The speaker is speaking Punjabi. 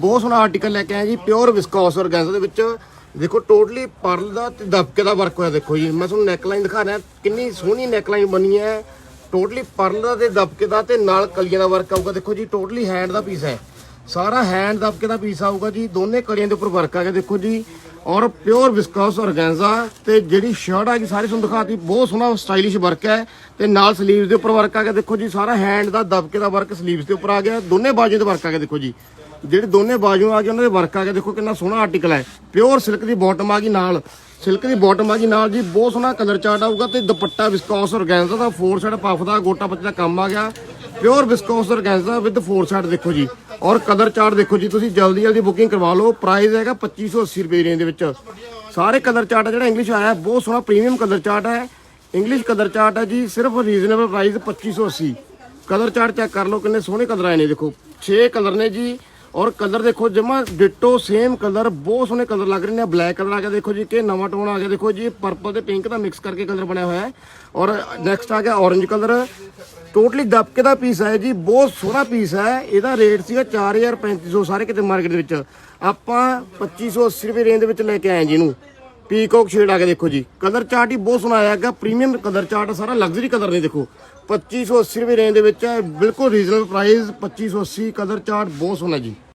ਬਹੁਤ ਸੋਹਣਾ ਆਰਟੀਕਲ ਲੈ ਕੇ ਆਇਆ ਜੀ ਪਿਓਰ ਵਿਸਕੋਸ ਔਰਗੈਂਜ਼ਾ ਦੇ ਵਿੱਚ। ਦੇਖੋ ਟੋਟਲੀ ਪਰਲ ਦਾ ਤੇ ਦਬਕੇ ਦਾ ਵਰਕ ਹੋਇਆ, ਦੇਖੋ ਜੀ। ਮੈਂ ਤੁਹਾਨੂੰ ਨੈਕਲਾਈਨ ਦਿਖਾ ਰਿਹਾ, ਕਿੰਨੀ ਸੋਹਣੀ ਨੈਕਲਾਈਨ ਬਣੀ ਹੈ। ਟੋਟਲੀ ਪਰਲ ਦਾ ਤੇ ਦਬਕੇ ਦਾ ਤੇ ਨਾਲ ਕਲੀਆਂ ਦਾ ਵਰਕ ਆਊਗਾ। ਦੇਖੋ ਜੀ ਟੋਟਲੀ ਹੈਂਡ ਦਾ ਪੀਸ ਹੈ। ਸਾਰਾ ਹੈਂਡ ਦਬਕੇ ਦਾ ਪੀਸ ਆਊਗਾ ਜੀ, ਦੋਨੇ ਕਲੀਆਂ ਦੇ ਉੱਪਰ ਵਰਕ ਆ ਗਿਆ, ਦੇਖੋ ਜੀ। ਔਰ ਪਿਓਰ ਵਿਸਕੋਸ ਔਰਗੈਂਜ਼ਾ ਤੇ ਜਿਹੜੀ ਸ਼ਰਟ ਆ ਜੀ ਸਾਰੀ ਤੁਹਾਨੂੰ ਦਿਖਾਤੀ, ਬਹੁਤ ਸੋਹਣਾ ਸਟਾਈਲਿਸ਼ ਵਰਕ ਹੈ ਤੇ ਨਾਲ ਸਲੀਵਸ ਦੇ ਉੱਪਰ ਵਰਕ ਆ ਗਿਆ। ਦੇਖੋ ਜੀ, ਸਾਰਾ ਹੈਂਡ ਦਾ ਦਬਕੇ ਦਾ ਵਰਕ ਸਲੀਵਸ ਦੇ ਉੱਪਰ ਆ ਗਿਆ। ਦੋਨੇ ਬਾਜੂ ਤੇ ਵਰਕ ਆ ਗਿਆ, ਦੇਖੋ ਜੀ। ਜਿਹੜੇ ਦੋਨੇ ਬਾਜੂ ਆ ਗਏ, ਉਹਨਾਂ ਦੇ ਵਰਕ ਆ ਗਿਆ ਦੇਖੋ ਕਿੰਨਾ ਸੋਹਣਾ ਆਰਟੀਕਲ ਹੈ। ਪਿਓਰ ਸਿਲਕ ਦੀ ਬਾਟਮ ਆ ਗਈ ਨਾਲ। ਸਿਲਕ ਦੀ ਬਾਟਮ ਆ ਗਈ ਨਾਲ ਜੀ, ਬਹੁਤ ਸੋਹਣਾ ਕਲਰ ਚਾਰਟ ਆਊਗਾ ਤੇ ਦੁਪੱਟਾ ਵਿਸਕੋਸ ਔਰਗੈਂਜ਼ਾ ਦਾ ਫੋਰ ਸਾਈਡ ਪਫ ਦਾ, ਗੋਟਾ ਪੱਤੇ ਦਾ ਕੰਮ ਆ ਗਿਆ। Pure viscose organza with four side ਦੇਖੋ ਜੀ। ਔਰ ਕਲਰ ਚਾਰਟ ਦੇਖੋ ਜੀ, ਤੁਸੀਂ ਜਲਦੀ ਜਲਦੀ ਬੁਕਿੰਗ ਕਰਵਾ ਲਓ। ਪ੍ਰਾਈਸ ਹੈਗਾ 2580 ਰੁਪਏ ਰੇਂਜ ਦੇ ਵਿੱਚ। ਸਾਰੇ ਕਲਰ ਚਾਰਟ ਆ ਜਿਹੜਾ ਇੰਗਲਿਸ਼ ਆਇਆ, ਬਹੁਤ ਸੋਹਣਾ ਪ੍ਰੀਮੀਅਮ ਕਲਰ ਚਾਰਟ ਹੈ ਇੰਗਲਿਸ਼ ਕਲਰ ਚਾਰਟ ਹੈ ਜੀ, ਸਿਰਫ reasonable price 2580 colour chart check ਕਰ ਲਓ ਕਿੰਨੇ ਸੋਹਣੇ ਕਲਰ ਆਏ ਨੇ, ਦੇਖੋ। 6 ਕਲਰ ਨੇ ਜੀ। ਔਰ ਕਲਰ ਦੇਖੋ, ਜਮਾ ਡਿਟੋ ਸੇਮ ਕਲਰ ਬਹੁਤ ਸੋਹਣੇ ਕਲਰ ਲੱਗ ਰਹੇ ਨੇ। ਬਲੈਕ ਕਲਰ ਆ ਗਿਆ, ਦੇਖੋ ਜੀ, ਕਿ ਨਵਾਂ ਟੋਨ ਆ ਗਿਆ, ਦੇਖੋ ਜੀ। ਪਰਪਲ ਤੇ ਪਿੰਕ ਦਾ ਮਿਕਸ ਕਰਕੇ ਕਲਰ ਬਣਿਆ ਹੋਇਆ ਹੈ। ਔਰ ਨੈਕਸਟ ਆ ਗਿਆ orange ਕਲਰ ਟੋਟਲੀ ਦਬਕੇ ਦਾ ਪੀਸ ਹੈ ਜੀ, ਬਹੁਤ ਸੋਹਣਾ ਪੀਸ ਹੈ ਇਹਦਾ ਰੇਟ ਸੀਗਾ 4350 ਸਾਰੇ ਕਿਤੇ ਮਾਰਕੀਟ ਦੇ ਵਿੱਚ। ਆਪਾਂ 2580 ਰੁਪਏ ਰੇਂਜ ਦੇ ਵਿੱਚ ਲੈ ਕੇ ਆਏ ਜੀ ਇਹਨੂੰ। ਪੀਕੌਕ ਸ਼ੇਡ ਆ ਕੇ ਦੇਖੋ ਜੀ। ਕਲਰ ਚਾਰਟ ਹੀ ਬਹੁਤ ਸੋਹਣਾ ਆਇਆ ਹੈਗਾ। ਪ੍ਰੀਮੀਅਮ ਕਲਰ ਚਾਰਟ ਸਾਰਾ ਲਗਜ਼ਰੀ ਕਲਰ ਨੇ ਦੇਖੋ। 2580 ਰੁਪਏ ਰੇਂਜ ਦੇ ਵਿੱਚ ਹੈ ਬਿਲਕੁਲ ਰੀਜ਼ਨਲ ਪ੍ਰਾਈਸ 2580 ਕਲਰ ਚਾਰਟ ਬਹੁਤ ਸੋਹਣਾ ਜੀ।